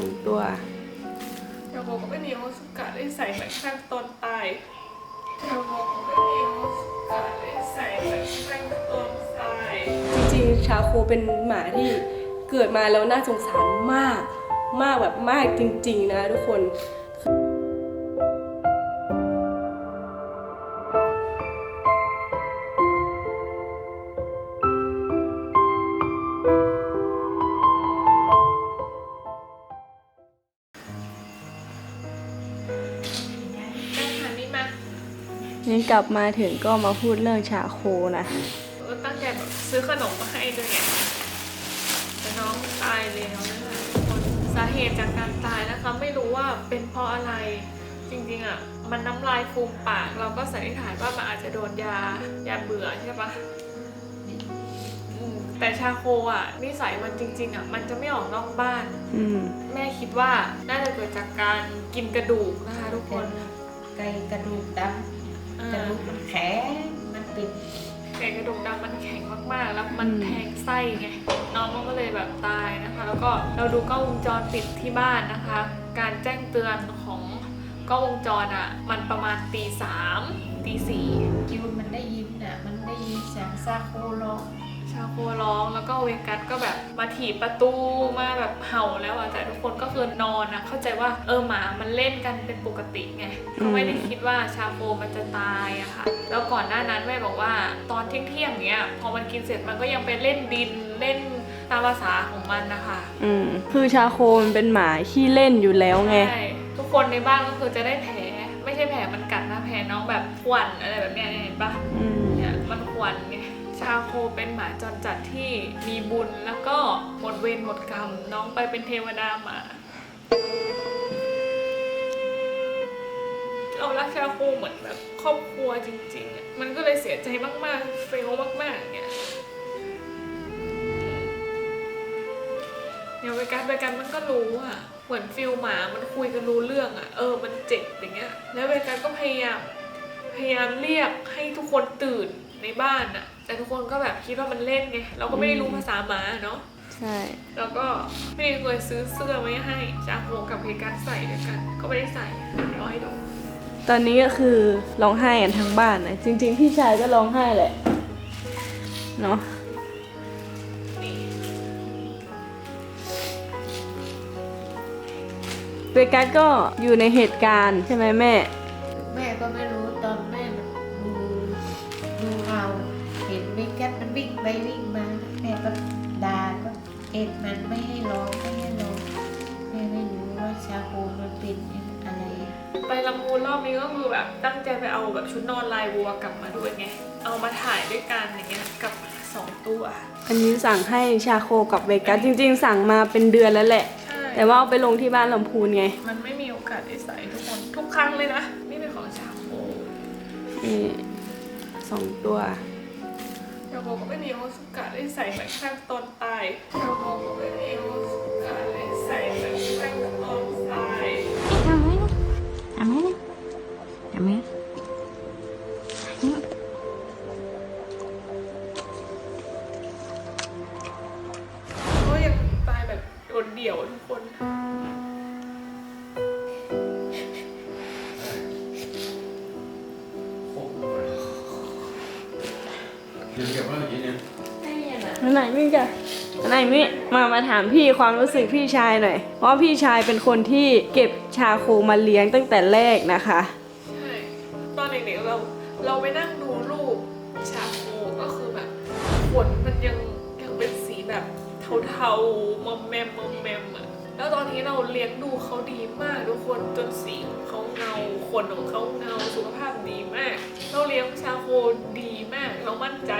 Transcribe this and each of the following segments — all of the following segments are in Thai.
องตัวโยโกก็เป็นีอโมสุกะได้ใส่แบบข้างต้นตายโยโกก็เป็นีอโมสุกะได้ใส่แบบข้างต้นตายจริงๆชาโคเป็นหมาที่เกิดมาแล้วน่าสงสารมาก มากแบบมากจริง ๆ นะทุกคน นี่กลับมาถึงก็มาพูดเรื่องชาโคนะเออตั้งใจแบบซื้อขนมมาให้ด้วยไงแต่น้องตายแล้วนะคะทุกคนสาเหตุจากการตายนะคะ ไม่รู้ว่าเป็นเพราะอะไรจริงๆอะมันน้ำลายฟูมปาก เราก็สันนิษฐานว่ามันอาจจะโดนยายาเบื่อใช่ปะอืมแต่ชาโคอะนิสัยมันจริง ๆอะมันจะไม่ออกนอกบ้านอืมแม่คิดว่าน่าจะเกิดจากการกินกระดูกนะคะทุกคนไก่กระดูกดำ กระดูกมันแข็งมันปิดไก่กระดูกดำมันแข็งมากๆ แล้วมันอืมแทงไส้ไงน้องมันก็เลยแบบตายนะคะ แล้วก็เราดูกล้องวงจรปิดที่บ้านนะคะ การแจ้งเตือนของกล้องวงจรอะมันประมาณตีสามตีสี่คิวมันได้ยินน่ะมันได้ยินเสียงซาโคร้อง ชาโคร้องแล้วก็เวกัสก็แบบมาถีบประตูมาแบบเห่าแล้วอะแต่ทุกคนก็คือนอนอะเข้าใจว่าเออหมามันเล่นกันเป็นปกติไงก็ไม่ได้คิดว่าชาโคมันจะตายอะค่ะ แล้วก่อนหน้านั้นแม่บอกว่าตอนเที่ยงๆเนี้ยพอมันกินเสร็จมันก็ยังไปเล่นดินเล่นตามภาษาของมันนะคะ อืมคือชาโคมันเป็นหมาขี้เล่นอยู่แล้วไงใช่ทุกคนในบ้านก็คือจะได้แผลไม่ใช่แผลมันกัดนะแผลน้องแบบขวัญอะไรแบบเนี้ยเห็นปะอืมเนี่ยมันขวัญไง ชาโคเป็นหมาจรจัดที่มีบุญแล้วก็หมดเวรหมดกรรม น้องไปเป็นเทวดาหมาเรารักชาโคเหมือนแบบครอบครัวจริงๆอะมันก็เลยเสียใจมากๆ เฟลมากๆเนี่ยเดี๋ยวไปกันไปกันมันก็รู้อะเหมือนฟิลหมา มันคุยกันรู้เรื่องอะเออ มันเจ็บอย่างเงี้ย แล้วไปกันก็พยายามพยายามเรียกให้ทุกคนตื่น ในบ้านอะแต่ทุกคนก็แบบคิดว่ามันเล่นไง เราก็ไม่ได้รู้ภาษาหมาเนาะ ใช่ แล้วก็ไม่ได้เคยซื้อเสื้อไว้ให้จาโฮกับเพการใส่ด้วยกัน ก็ไม่ได้ใส่เดี๋ยวให้ดูตอนนี้ก็คือร้องไห้กันทั้งบ้านนะจริง ๆ พี่ชายก็ร้องไห้แหละเนาะนี่เบกัสก็อยู่ในเหตุการณ์ใช่ไหมแม่ ไปลำพูนรอบนี้ก็คือแบบตั้งใจไปเอาแบบชุดนอนลายวัวกลับมาด้วยไง เอามาถ่ายด้วยกันอย่างเงี้ยกับสองตัวอันนี้สั่งให้ชาโคกับเบกัสจริง ๆ สั่งมาเป็นเดือนแล้วแหละ ใช่แต่ว่าเอาไปลงที่บ้านลำพูนไงมันไม่มีโอกาสได้ใส่ทุกคนทุกครั้งเลยนะนี่เป็นของชาโคนี่สองตัว ชาโคก็ไม่มีโอกาสได้ใส่เหมือนข้างตอนตายชาโคก็ไม่มีโอ อันไหนมิกะนายมิมามาถามพี่ความรู้สึกพี่ชายหน่อย เพราะพี่ชายเป็นคนที่เก็บชาโคมาเลี้ยงตั้งแต่แรกนะคะใช่ตอนเด็กๆเราเราไปนั่งดูรูปชาโคก็คือแบบขนมันยังยังเป็นสีแบบเทาๆมอมแมมมอมแมมอะ แล้วตอนนี้เราเลี้ยงดูเขาดีมากทุกคนจนสีของเขาเงาขนของเขาเงาสุขภาพดีมาก เราเลี้ยงชาโคดีมาก เรามั่นใจ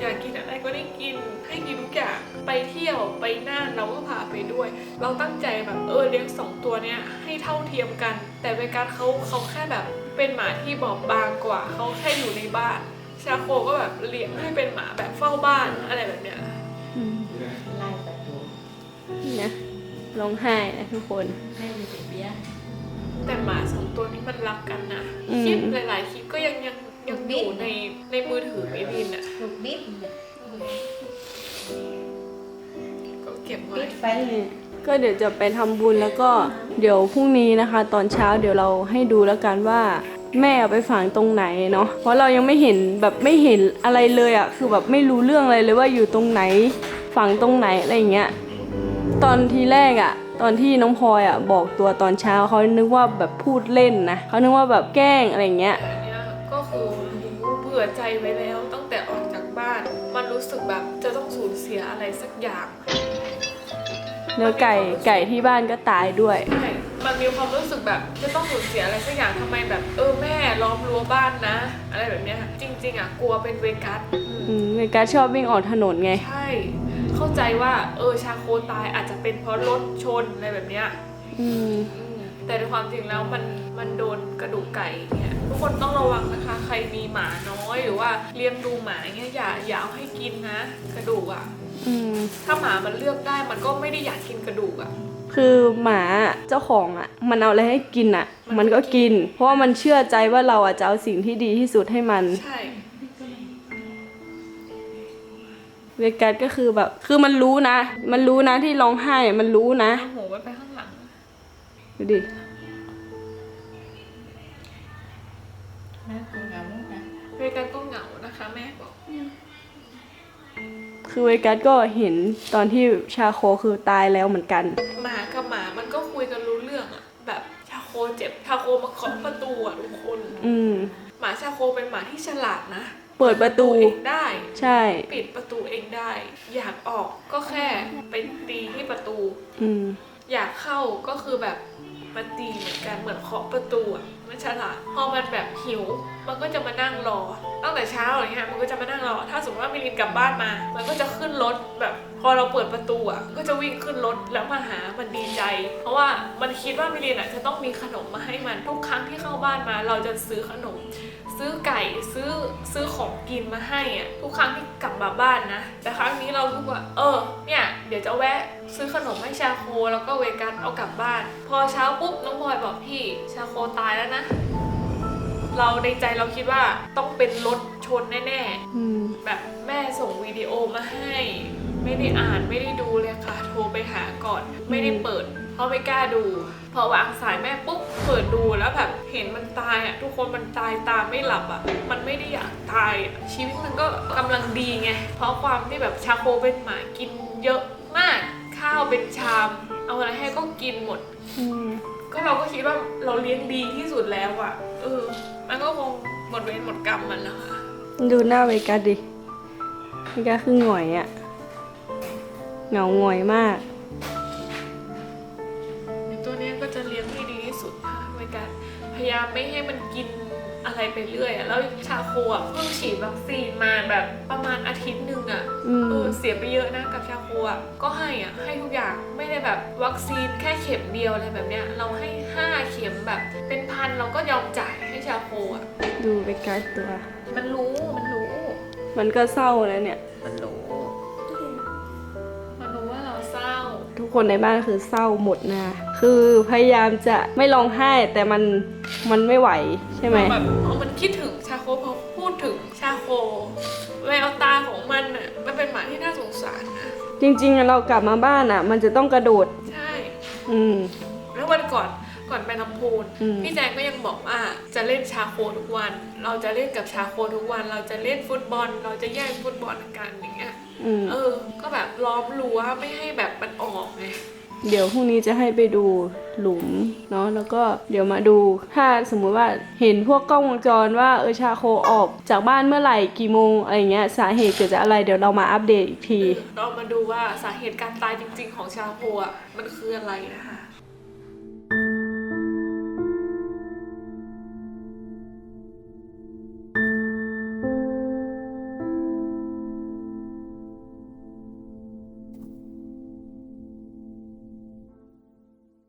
อยากกินอะไรก็ได้กินให้กินทุกอย่างไปเที่ยวไปน่านเราก็พาไปด้วย เราตั้งใจแบบเออเลี้ยงสองตัวเนี้ยให้เท่าเทียมกัน แต่เวกัสเขาเขาแค่แบบเป็นหมาที่บอบบางกว่าเขาแค่อยู่ในบ้านชาโคก็แบบเลี้ยงให้เป็นหมาแบบเฝ้าบ้านอะไรแบบเนี้ยอืมไล่ประตูนี่นะ ร้องไห้นะทุกคนให้มันเป็นเบี้ยร์แต่หมาสองตัวนี้มันรักกันนะอืม คลิปหลายๆคลิปก็ยังยังยังอยู่ในในมือถือไอวินอะลูกบิดก็เก็บไว้ปิดไฟนี่ก็เดี๋ยวจะไปทำบุญแล้วก็เดี๋ยวพรุ่งนี้นะคะ ตอนเช้าเดี๋ยวเราให้ดูแล้วกันว่า แม่เอาไปฝังตรงไหนเนาะเพราะเรายังไม่เห็นแบบไม่เห็นอะไรเลยอะคือแบบไม่รู้เรื่องอะไรเลยว่าอยู่ตรงไหนฝังตรงไหนอะไรอย่างเงี้ย ตอนทีแรกอะตอนที่น้องพลอยอะบอกตัวตอนเช้าเขานึกว่าแบบพูดเล่นนะเขานึกว่าแบบแกล้งอะไรอย่างเงี้ยแต่อันเนี้ยก็คือรู้เผื่อใจไว้แล้วตั้งแต่ออกจากบ้าน มันรู้สึกแบบจะต้องสูญเสียอะไรสักอย่างแล้วไก่ไก่ที่บ้านก็ตายด้วย ใช่มันมีความรู้สึกแบบจะต้องสูญเสียอะไรสักอย่างทำไมแบบ เออแม่ล้อมรั้วบ้านนะ อะไรแบบเนี้ยจริง ๆอะกลัวเป็นเวกัสอืมอืมเมกาชอบวิ่งออกถนนไง ใช่ เข้าใจว่าเออชาโคตายอาจจะเป็นเพราะรถชนอะไรแบบเนี้ยอืมอืมแต่ในความจริงแล้วมันมันโดนกระดูกไก่เนี่ยทุกคนต้องระวังนะคะ ใครมีหมาน้อยหรือว่าเลี้ยงดูหมาเงี้ยอย่าอย่าเอาให้กินนะ กระดูกอะ่ะ อืม ถ้าหมามันเลือกได้มันก็ไม่ได้อยากกินกระดูกอะ่ะ คือหมาเจ้าของอะ มันเอาอะไรให้กินอะ มันก็กิน เพราะว่ามันเชื่อใจว่าเราอะจะเอาสิ่งที่ดีที่สุดให้มัน ใช่ เวกัสก็คือแบบ คือมันรู้นะ มันรู้นะที่ร้องไห้อะมันรู้นะเอาหัวไว้ไปข้างหลัง ดูดิ แม่กูเหงาลูกนะเวกันก็เหงานะคะ แม่บอกคือเวกัสก็เห็นตอนที่ชาโคคือตายแล้วเหมือนกัน หมากับหมามันก็คุยกันรู้เรื่องอะแบบชาโคเจ็บชาโคมาเคาะประตูอะทุกคน อืม หมาชาโคเป็นหมาที่ฉลาดนะ เปิดประตู เองได้ ใช่ ปิดประตูเองได้ อยากออกก็แค่ไปตีที่ประตู อืม อยากเข้าก็คือแบบมาตีเหมือนกันเหมือนเคาะประตูอะมันฉลาดพอมันแบบหิว มันก็จะมานั่งรอตั้งแต่เช้าอย่างเงี้ยมันก็จะมานั่งรอ ถ้าสมมติว่ามิลินกลับบ้านมา มันก็จะขึ้นรถแบบพอเราเปิดประตูอะก็จะวิ่งขึ้นรถแล้วมาหามันดีใจ เพราะว่ามันคิดว่ามิลินอะจะต้องมีขนมมาให้มันทุกครั้งที่เข้าบ้านมา เราจะซื้อขนม ซื้อไก่ซื้อซื้อของกินมาให้อะทุกครั้งที่กลับมาบ้านนะ แต่ครั้งนี้เรารู้ว่า เออเนี่ยเดี๋ยวจะแวะซื้อขนมให้ชาโคแล้วก็เวกันเอากลับบ้าน พอเช้าปุ๊บน้องพลอยบอกพี่ชาโคตายแล้วนะ เราในใจเราคิดว่าต้องเป็นรถชนแน่อืมๆ แบบแม่ส่งวิดีโอมาให้ ไม่ได้อ่านไม่ได้ดูเลยค่ะ โทรไปหาก่อน ไม่ได้เปิด เพราะไม่กล้าดู พอวางสายแม่ปุ๊บเปิดดูแล้วแบบเห็นมันตายอะทุกคนมันตายตามไม่หลับอะ มันไม่ได้อยากตายอะชีวิตมันก็กำลังดีไง เพราะความที่แบบชาโคเป็นหมากินเยอะมาก ข้าวเป็นชาม เอาอะไรให้ก็กินหมด อืมก็เราก็คิดว่าเราเลี้ยงดีที่สุดแล้วอะเออ มันก็คงหมดเวรหมดกรรมมันแล้วค่ะดูหน้าเวกัสดิเวกัสคือหงอยอะเหงาหงอยมากตัวเนี้ยก็จะเลี้ยงให้ดีที่สุดค่ะในการพยายามไม่ให้มันกินอะไรไปเรื่อยอะแล้วชาโคอะเพิ่งฉีดวัคซีนมาแบบประมาณอาทิตย์หนึ่งอะอืม เออเสียไปเยอะนะกับชาโคอะก็ให้อะให้ทุกอย่างไม่ได้แบบวัคซีนแค่เข็มเดียวอะไรแบบเนี้ยเราให้ห้าเข็มแบบเป็นพันเราก็ยอมจ่ายให้ ชาโคอะ ดูเวกัสตัว มันรู้ มันรู้ มันก็เศร้าแล้วเนี่ย มันรู้ มันรู้ว่าเราเศร้า ทุกคนในบ้านคือเศร้าหมดนะ คือพยายามจะไม่ร้องไห้แต่มันมันไม่ไหวใช่ไหมแบบพอมันคิดถึงชาโคพอพูดถึงชาโคแววตาของมันอะมันเป็นหมาที่น่าสงสารนะจริงๆอะเรากลับมาบ้านอะ มันจะต้องกระโดด ใช่ อืมแล้ววันก่อน ก่อนไปลำพูนอืม พี่แจงก็ยังบอกว่าจะเล่นชาโคทุกวัน เราจะเล่นกับชาโคทุกวัน เราจะเล่นฟุตบอล เราจะแย่งฟุตบอลกันอย่างเงี้ยอืมเออ ก็แบบล้อมรั้วไม่ให้แบบมันออกไง เดี๋ยวพรุ่งนี้จะให้ไปดูหลุมเนาะแล้วก็เดี๋ยวมาดูถ้าสมมุติว่าเห็นพวกกล้องวงจรว่าเออชาโคออกจากบ้านเมื่อไหร่กี่โมงอะไรเงี้ยสาเหตุเกิดจากอะไรเดี๋ยวเรามาอัปเดตอีกที เรามาดูว่าสาเหตุการตายจริง ๆ ของชาโคอะมันคืออะไรนะคะ